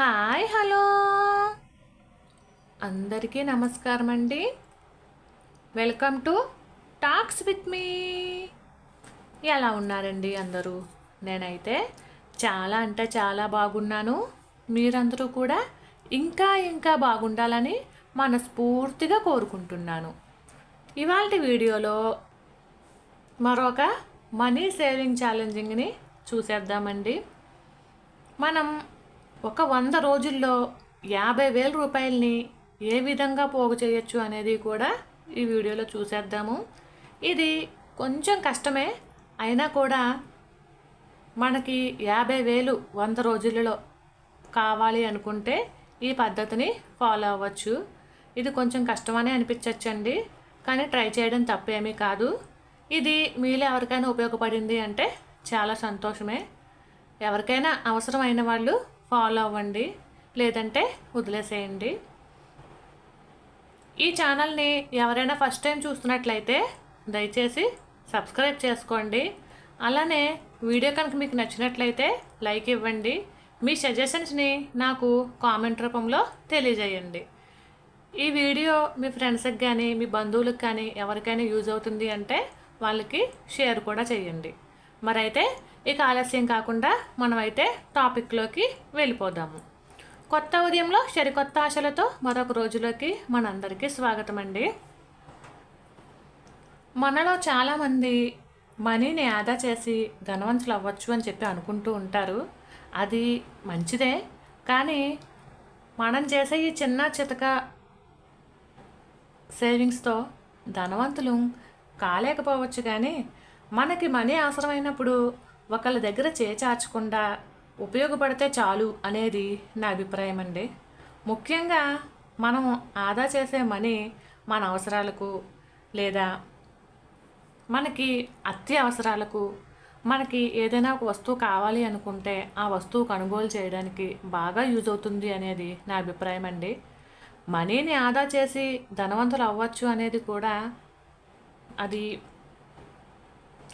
Hi hello. అందరికీ నమస్కారం అండి. Welcome to talks with me. ఎలా ఉన్నారండి అందరూ? నేనైతే చాలా అంటే చాలా బాగున్నాను. మీరందరూ కూడా ఇంకా ఇంకా బాగుండాలని మనస్ఫూర్తిగా కోరుకుంటున్నాను. ఇవాళ వీడియోలో మరొక మనీ సేవింగ్ ఛాలెంజింగ్ని చూసేద్దామండి. మనం ఒక వంద రోజుల్లో యాభై వేల రూపాయలని ఏ విధంగా పోగు చేయొచ్చు అనేది కూడా ఈ వీడియోలో చూసేద్దాము. ఇది కొంచెం కష్టమే అయినా కూడా మనకి యాభై వేలు వంద రోజులలో కావాలి అనుకుంటే ఈ పద్ధతిని ఫాలో అవ్వచ్చు. ఇది కొంచెం కష్టమనే అనిపించవచ్చండి కానీ ట్రై చేయడం తప్పేమీ కాదు. ఇది మీలో ఎవరికైనా ఉపయోగపడింది అంటే చాలా సంతోషమే. ఎవరికైనా అవసరమైన వాళ్ళు ఫాలో అవ్వండి లేదంటే వదిలేసేయండి. ఈ ఛానల్ని ఎవరైనా ఫస్ట్ టైం చూస్తున్నట్లయితే దయచేసి సబ్స్క్రైబ్ చేసుకోండి. అలానే వీడియో కనుక మీకు నచ్చినట్లయితే లైక్ ఇవ్వండి. మీ సజెషన్స్ని నాకు కామెంట్ రూపంలో తెలియజేయండి. ఈ వీడియో మీ ఫ్రెండ్స్కి కానీ మీ బంధువులకు కానీ ఎవరికైనా యూజ్ అవుతుంది అంటే వాళ్ళకి షేర్ కూడా చేయండి. మరైతే ఇక ఆలస్యం కాకుండా మనమైతే టాపిక్లోకి వెళ్ళిపోదాము. కొత్త ఉదయంలో సరికొత్త ఆశలతో మరొక రోజులోకి మనందరికీ స్వాగతం అండి మనలో చాలామంది మనీని ఆదా చేసి ధనవంతులు అవ్వచ్చు అని చెప్పి అనుకుంటూ ఉంటారు. అది మంచిదే. కానీ మనం చేసే ఈ చిన్న చితక సేవింగ్స్తో ధనవంతులు కాలేకపోవచ్చు కానీ మనకి మనీ అవసరమైనప్పుడు ఒకళ్ళ దగ్గర చేచార్చకుండా ఉపయోగపడితే చాలు అనేది నా అభిప్రాయం అండి. ముఖ్యంగా మనం ఆదా చేసే మనీ మన అవసరాలకు లేదా మనకి అత్యవసరాలకు మనకి ఏదైనా ఒక వస్తువు కావాలి అనుకుంటే ఆ వస్తువు కొనుగోలు చేయడానికి బాగా యూజ్ అవుతుంది అనేది నా అభిప్రాయం అండి. మనీని ఆదా చేసి ధనవంతులు అవ్వచ్చు అనేది కూడా అది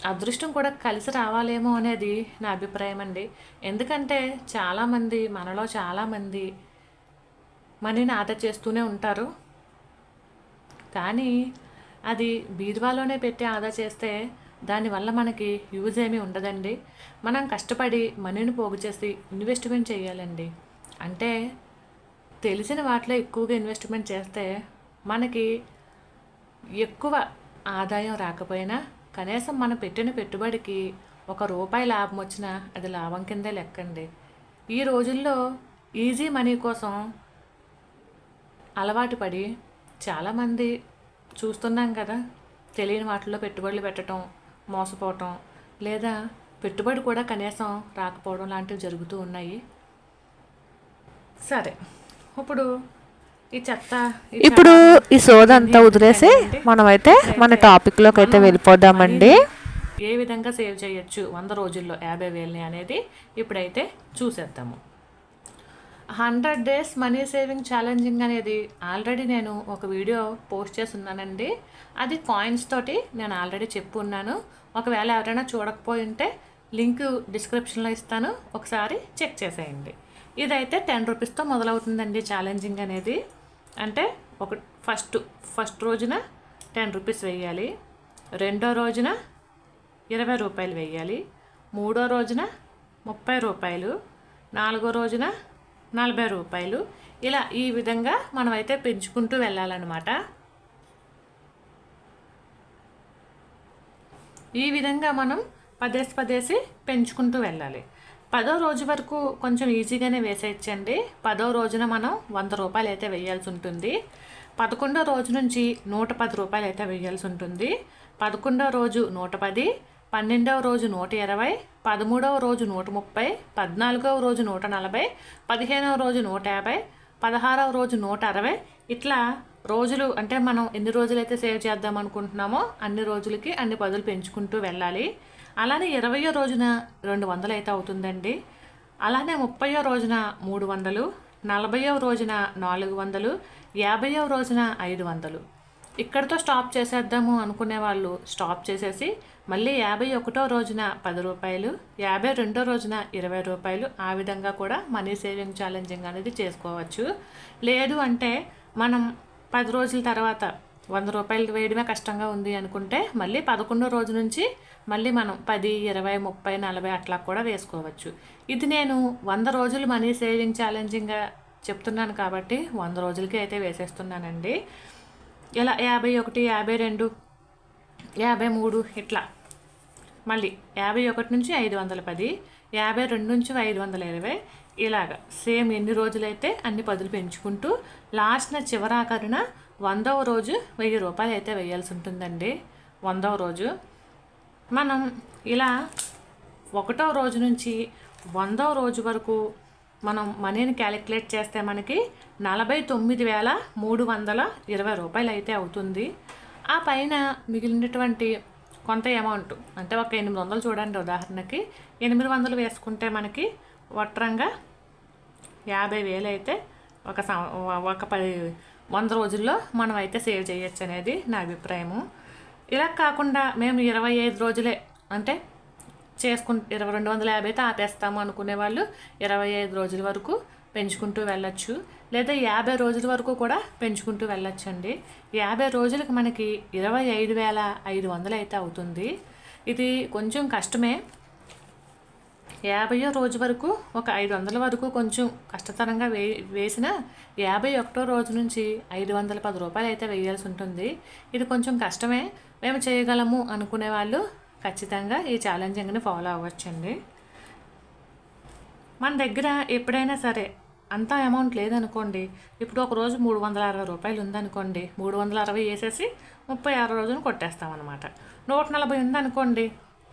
అదృష్టం కూడా కలిసి రావాలేమో అనేది నా అభిప్రాయం అండి. ఎందుకంటే చాలామంది మనలో చాలామంది మనీని ఆదా చేస్తూనే ఉంటారు. కానీ అది బీరువాలోనే పెట్టి ఆదా చేస్తే దానివల్ల మనకి యూజ్ ఏమీ ఉండదండి. మనం కష్టపడి మనీని పోగు చేసి ఇన్వెస్ట్మెంట్ చేయాలండి. అంటే తెలిసిన వాటిలో ఎక్కువగా ఇన్వెస్ట్మెంట్ చేస్తే మనకి ఎక్కువ ఆదాయం రాకపోయినా కనీసం మనం పెట్టిన పెట్టుబడికి ఒక రూపాయి లాభం వచ్చినా అది లాభం కిందే లెక్కండి. ఈ రోజుల్లో ఈజీ మనీ కోసం అలవాటు పడి చాలామంది చూస్తున్నాం కదా తెలియని వాటిల్లో పెట్టుబడులు పెట్టడం మోసపోవటం లేదా పెట్టుబడి కూడా కనీసం రాకపోవడం లాంటివి జరుగుతూ ఉన్నాయి. సరే ఇప్పుడు ఇప్పుడు చెత్త ఈ సోదంతా వదిలేసి మనమైతే మన టాపిక్లోకి అయితే వెళ్ళిపోదామండి. ఏ విధంగా సేవ్ చేయొచ్చు? వంద రోజుల్లో యాభై వేలని అనేది ఇప్పుడైతే చూసేద్దాము. Hundred days money saving challenging అనేది ఆల్రెడీ నేను ఒక వీడియో పోస్ట్ చేస్తున్నానండి. అది కాయిన్స్ తోటి నేను ఆల్రెడీ చెప్పు ఉన్నాను ఒకవేళ ఎవరైనా చూడకపోయి ఉంటే లింక్ డిస్క్రిప్షన్లో ఇస్తాను. ఒకసారి చెక్ చేసేయండి. ఇదైతే టెన్ రూపీస్తో మొదలవుతుందండి ఛాలెంజింగ్ అనేది. అంటే ఒక ఫస్ట్ ఫస్ట్ రోజున టెన్ రూపీస్ వేయాలి రెండో రోజున ఇరవై రూపాయలు వేయాలి మూడో రోజున ముప్పై రూపాయలు నాలుగో రోజున నలభై రూపాయలు. ఇలా ఈ విధంగా మనమైతే పెంచుకుంటూ వెళ్ళాలన్నమాట. ఈ విధంగా మనం పదేసి పదేసి పెంచుకుంటూ వెళ్ళాలి. పదో రోజు వరకు కొంచెం ఈజీగానే వేసేయచ్చండి. పదో రోజున మనం వంద రూపాయలు అయితే వేయాల్సి ఉంటుంది. పదకొండో రోజు నుంచి నూట పది రూపాయలు అయితే వేయాల్సి ఉంటుంది. పదకొండవ రోజు నూట పది పన్నెండవ రోజు నూట ఇరవై పదమూడవ రోజు నూట ముప్పై పద్నాలుగవ రోజు నూట నలభై పదిహేనవ రోజు నూట యాభై పదహారవ రోజు నూట అరవై ఇట్లా రోజులు అంటే మనం ఎన్ని రోజులైతే సేవ్ చేద్దాం అనుకుంటున్నామో అన్ని రోజులకి అన్ని పదులు పెంచుకుంటూ వెళ్ళాలి. అలానే ఇరవయో రోజున రెండు వందలు అయితే అవుతుందండి. అలానే ముప్పయో రోజున మూడు వందలు నలభైవ రోజున నాలుగు వందలు యాభైవ రోజున ఐదు వందలు. ఇక్కడితో స్టాప్ చేసేద్దాము అనుకునే వాళ్ళు స్టాప్ చేసేసి మళ్ళీ యాభై ఒకటో రోజున పది రూపాయలు యాభై రెండో రోజున ఇరవై రూపాయలు ఆ విధంగా కూడా మనీ సేవింగ్ ఛాలెంజింగ్ అనేది చేసుకోవచ్చు. లేదు అంటే మనం పది రోజుల తర్వాత వంద రూపాయలు వేయడమే కష్టంగా ఉంది అనుకుంటే మళ్ళీ పదకొండో రోజు నుంచి మళ్ళీ మనం పది ఇరవై ముప్పై నలభై అట్లా కూడా వేసుకోవచ్చు. ఇది నేను వంద రోజులు మనీ సేవింగ్ ఛాలెంజింగ్గా చెప్తున్నాను కాబట్టి వంద రోజులకి అయితే వేసేస్తున్నానండి. ఇలా యాభై ఒకటి యాభై రెండు యాభై మూడు ఇట్లా మళ్ళీ యాభై ఒకటి నుంచి ఐదు వందల పది యాభై రెండు నుంచి ఐదు వందల ఇరవై ఇలాగ సేమ్ ఎన్ని రోజులైతే అన్ని పదులు పెంచుకుంటూ లాస్ట్న చివరాఖరున వందవ రోజు వెయ్యి రూపాయలు అయితే వేయాల్సి ఉంటుందండి. వందవ రోజు. మనం ఇలా ఒకటో రోజు నుంచి వందవ రోజు వరకు మనం మనీని క్యాలిక్యులేట్ చేస్తే మనకి నలభై తొమ్మిది వేల మూడు వందల ఇరవై రూపాయలు అయితే అవుతుంది. ఆ పైన మిగిలినటువంటి కొంత అమౌంట్ అంటే ఒక ఎనిమిది వందలు చూడండి ఉదాహరణకి. ఎనిమిది వందలు వేసుకుంటే మనకి వట్రంగా యాభై వేలు అయితే ఒక సం- ఒక పది వంద రోజుల్లో మనం అయితే సేవ్ చేయొచ్చు అనేది నా అభిప్రాయము. ఇలా కాకుండా మేము ఇరవై ఐదు రోజులే అంటే చేసుకుం ఇరవై రెండు వందల యాభై అయితే ఆపేస్తాము అనుకునే వాళ్ళు ఇరవై ఐదు రోజుల వరకు పెంచుకుంటూ వెళ్ళొచ్చు. లేదా యాభై రోజుల వరకు కూడా పెంచుకుంటూ వెళ్ళొచ్చండి. యాభై రోజులకు మనకి ఇరవై ఐదు వేల ఐదు వందలు అయితే అవుతుంది. ఇది కొంచెం కష్టమే. యాభయో రోజు వరకు ఒక ఐదు వందల వరకు కొంచెం కష్టతరంగా వే వేసిన యాభై ఒకటో రోజు నుంచి ఐదు వందల పది రూపాయలు అయితే వేయాల్సి ఉంటుంది. ఇది కొంచెం కష్టమే. మేము చేయగలము అనుకునే వాళ్ళు ఖచ్చితంగా ఈ ఛాలెంజింగ్ని ఫాలో అవ్వచ్చండి. మన దగ్గర ఎప్పుడైనా సరే అంత అమౌంట్ లేదనుకోండి ఇప్పుడు ఒక రోజు మూడు వందల అరవై రూపాయలు ఉందనుకోండి మూడు వందల అరవై వేసేసి ముప్పై ఆరో రోజున కొట్టేస్తాం అనమాట నూట నలభై ఉందనుకోండి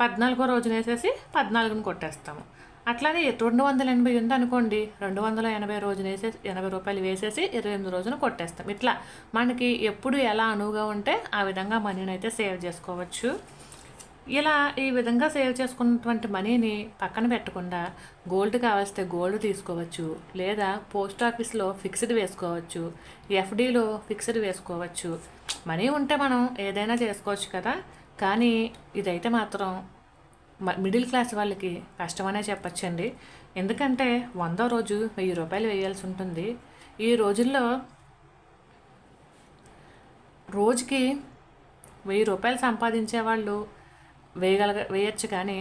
పద్నాలుగో రోజున వేసేసి పద్నాలుగుని కొట్టేస్తాము. అట్లానే రెండు వందల ఎనభై ఉంది అనుకోండి. రెండు వందల ఎనభై రోజున వేసేసి ఎనభై రూపాయలు వేసేసి ఇరవై ఎనిమిది రోజున కొట్టేస్తాం. ఇట్లా మనకి ఎప్పుడు ఎలా అనువుగా ఉంటే ఆ విధంగా మనీని అయితే సేవ్ చేసుకోవచ్చు. ఇలా ఈ విధంగా సేవ్ చేసుకున్నటువంటి మనీని పక్కన పెట్టకుండా గోల్డ్ కావలిస్తే గోల్డ్ తీసుకోవచ్చు. లేదా పోస్ట్ ఆఫీస్లో ఫిక్స్డ్ వేసుకోవచ్చు. ఎఫ్డీలో ఫిక్స్డ్ వేసుకోవచ్చు. మనీ ఉంటే మనం ఏదైనా చేసుకోవచ్చు కదా. కానీ ఇదైతే మాత్రం మిడిల్ క్లాస్ వాళ్ళకి కష్టమనే చెప్పచ్చండి. ఎందుకంటే వందో రోజు వెయ్యి రూపాయలు వేయాల్సి ఉంటుంది. ఈ రోజుల్లో రోజుకి వెయ్యి రూపాయలు సంపాదించే వాళ్ళు వేయగలగ వేయచ్చు కానీ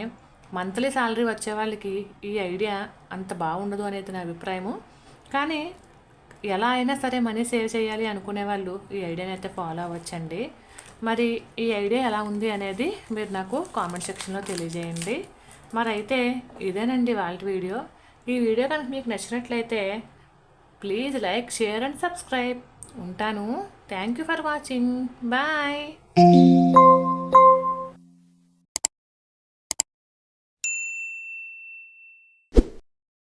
మంత్లీ శాలరీ వచ్చే వాళ్ళకి ఈ ఐడియా అంత బాగుండదు అనేది నా అభిప్రాయము. కానీ ఎలా అయినా సరే మనీ సేవ్ చేయాలి అనుకునే వాళ్ళు ఈ ఐడియాని అయితే ఫాలో అవ్వచ్చండి. మరి ఈ ఐడియా ఎలా ఉంది అనేది మీరు నాకు కామెంట్ సెక్షన్లో తెలియజేయండి. మరి అయితే ఇదేనండి వాళ్ళ వీడియో. ఈ వీడియో కనుక మీకు నచ్చినట్లయితే please like share and subscribe ఉంటాను. Thank you for watching bye